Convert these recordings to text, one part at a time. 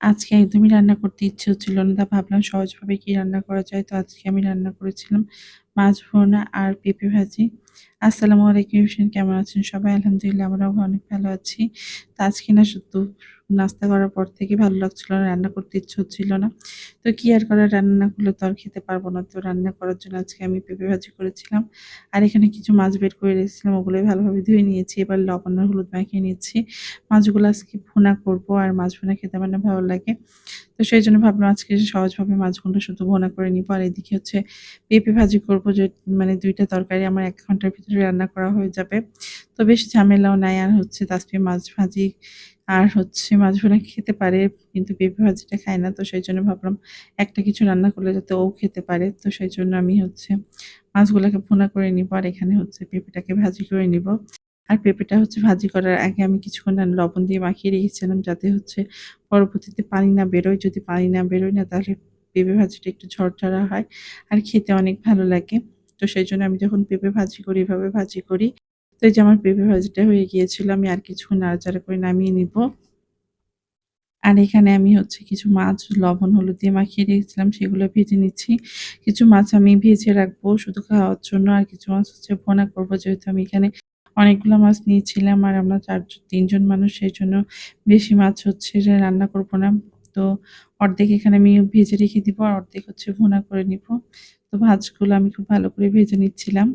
আজকে একদমই রান্না করতে ইচ্ছে হচ্ছিল না। তা ভাবলাম সহজভাবে কি রান্না করা যায়। তো আজকে আমি রান্না করেছিলাম মাছ ভুনা আর পেঁপে ভাজি। আসসালামু আলাইকুম কেমন আছেন সবাই? আলহামদুলিল্লাহ আমরাও অনেক ভালো আছি। তো আজকে না শুধু নাস্তা করার পর থেকে ভালো লাগছিল না, রান্না করতে ইচ্ছে হচ্ছিল না। তো কি আর করার রান্না করলে তো আর খেতে পারব না। তো রান্না করার জন্য আজকে আমি পেঁপে ভাজি করেছিলাম। আর এখানে কিছু মাছ বের করে রেখেছিলাম ওগুলোই ভালোভাবে ধুয়ে নিয়েছি। এবার লবণ হলুদ মাখিয়ে নিয়েছি মাছগুলো আজকে ভুনা করব আর মাছ ভুনা খেতে আমার ভালো লাগে। তো সেই জন্য ভাবলাম আজকে সহজভাবে মাছগুলো শুধু ভুনা করে নিব। আর এদিকে হচ্ছে পেঁপে ভাজি করব যে মানে দুইটা তরকারি আমার এক ঘণ্টার ভিতরে রান্না করা হয়ে যাবে। তো বেশ ঝামেলাও নাই, আর হচ্ছে তাসফিয়া মাছ ভাজি, আর হচ্ছে মাছ ভুনা খেতে পারে, কিন্তু পেঁপে ভাজিটা খায় না। তো সেই জন্য ভাবলাম একটা কিছু রান্না করলে যাতে ও খেতে পারে। তো সেই জন্য আমি হচ্ছে মাছগুলোকে ভুনা করে নিব, আর এখানে হচ্ছে পেঁপেটাকে ভাজি করে নিব। আর পেঁপেটা হচ্ছে ভাজি করার আগে আমি কিছুক্ষণ লবণ দিয়ে মাখিয়ে রেখেছিলাম যাতে হচ্ছে পরবর্তীতে পানি না বেরোয়। যদি পানি না বেরোয় না, তাহলে পেঁপে ভাজিটা একটু ঝরঝরা হয় আর খেতে অনেক ভালো লাগে। তো সেই জন্য আমি যখন পেঁপে ভাজি করি, এভাবে ভাজি করি। তো এই যে আমার পেঁপে ভাজিটা হয়ে গিয়েছিল, আমি আর কিছুক্ষণ নাড়াচাড়া করে নামিয়ে নিব। আর এখানে আমি হচ্ছে কিছু মাছ, লবণ, হলুদ দিয়ে মাখিয়ে রেখেছিলাম, সেগুলো ভেজে নিচ্ছি। কিছু মাছ আমি ভেজে রাখব শুধু খাওয়ার জন্য, আর কিছু মাছ হচ্ছে ভুনা করব, যেহেতু আমি এখানে অনেকগুলো মাছ নিয়েছিলাম আর আমরা ৪ ৩ জন মানুষ সেই জন্য বেশি মাছ হচ্ছে রান্না করব না। তো অর্ধেক এখানে আমি ভেজে রেখে দিব আর অর্ধেক হচ্ছে ভুনা করে নিব। তো ভাজগুলো আমি খুব ভালো করে ভেজে নিচ্ছিলাম।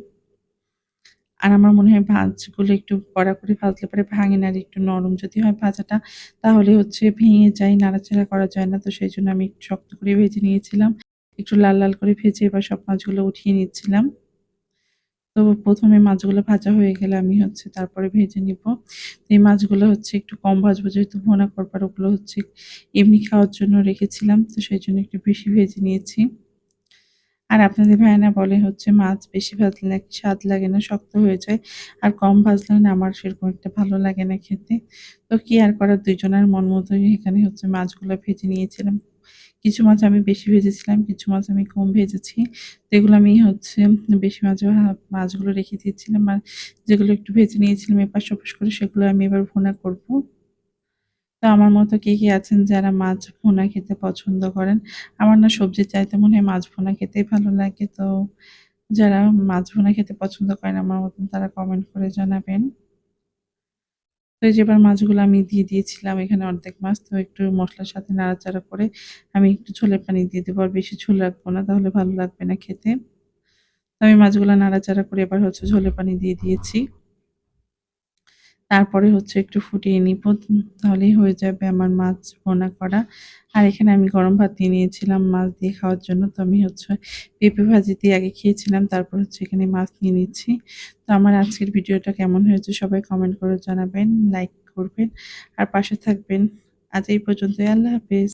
আর আমার মনে হয় ভাজগুলো একটু কড়া করে ভাজলে পরে ভাঙে না আর একটু নরম যদি হয় ভাজাটা তাহলে হচ্ছে ভেঙে যায় নাড়াচাড়া করা যায় না। তো সেই জন্য আমি একটু শক্ত করে ভেজে নিয়েছিলাম। একটু লাল, লাল করে ভেজে এবার সব মাছগুলো উঠিয়ে নিচ্ছিলাম। তো প্রথমে মাছগুলো ভাজা হয়ে গেলে আমি হচ্ছে তারপরে ভেজে নিব। এই মাছগুলো হচ্ছে একটু কম ভাজবো, যেহেতু ভোনা করবার ওগুলো হচ্ছে এমনি খাওয়ার জন্য রেখেছিলাম। তো সেই জন্য একটু বেশি ভেজে নিয়েছি। আর আপনাদের ভাইয়ানা বলে হচ্ছে মাছ বেশি ভাজলে নাকি স্বাদ লাগে না, শক্ত হয়ে যায় আর কম ভাজলে না আমার সেরকম একটা ভালো লাগে না খেতে তো কি আর করার, দুইজনের মন মতোই এখানে হচ্ছে মাছগুলো ভেজে নিয়েছিলাম কিছু মাছ আমি বেশি ভেজেছিলাম কিছু মাছ আমি কম ভেজেছি যেগুলো আমি হচ্ছে বেশি মাছ মাছগুলো রেখে দিয়েছিলাম আর যেগুলো একটু ভেজে নিয়েছিলাম এপাশ ওপাশ করে সেগুলো আমি এবার ভুনা করব তো আমার মতো কে, কে আছেন যারা মাছ ভুনা খেতে পছন্দ করেন? আমার না সবজির চাইতে মনে হয় মাছ ভুনা খেতেই ভালো লাগে। তো যারা মাছ ভোনা খেতে পছন্দ করেন আমার মতন তারা কমেন্ট করে জানাবেন। তো এই যে এবার মাছগুলো আমি দিয়ে দিয়েছিলাম, এখানে অর্ধেক মাছ, তো একটু মশলার সাথে নাড়াচাড়া করে আমি একটু ছোলের পানি দিয়ে দেবো আর বেশি ঝোল রাখব না, তাহলে ভালো লাগবে না খেতে। আমি মাছগুলো নাড়াচাড়া করে এবার হচ্ছে ঝোলে পানি দিয়ে দিয়েছি। তারপরে হচ্ছে একটু ফুটিয়ে নিব, তাহলেই হয়ে যাবে আমার মাছ ভোনা করা। আর এখানে আমি গরম ভাত দিয়ে নিয়েছিলাম মাছ দিয়ে খাওয়ার জন্য, তো আমি হচ্ছে পেঁপে ভাজি দিয়ে আগে খেয়েছিলাম, তারপর হচ্ছে এখানে মাছ নিয়ে নিচ্ছি। তো আমার আজকের ভিডিওটা কেমন হয়েছে সবাই কমেন্ট করে জানাবেন লাইক করবেন, আর পাশে থাকবেন। আজ এই পর্যন্তই, আল্লাহ হাফেজ।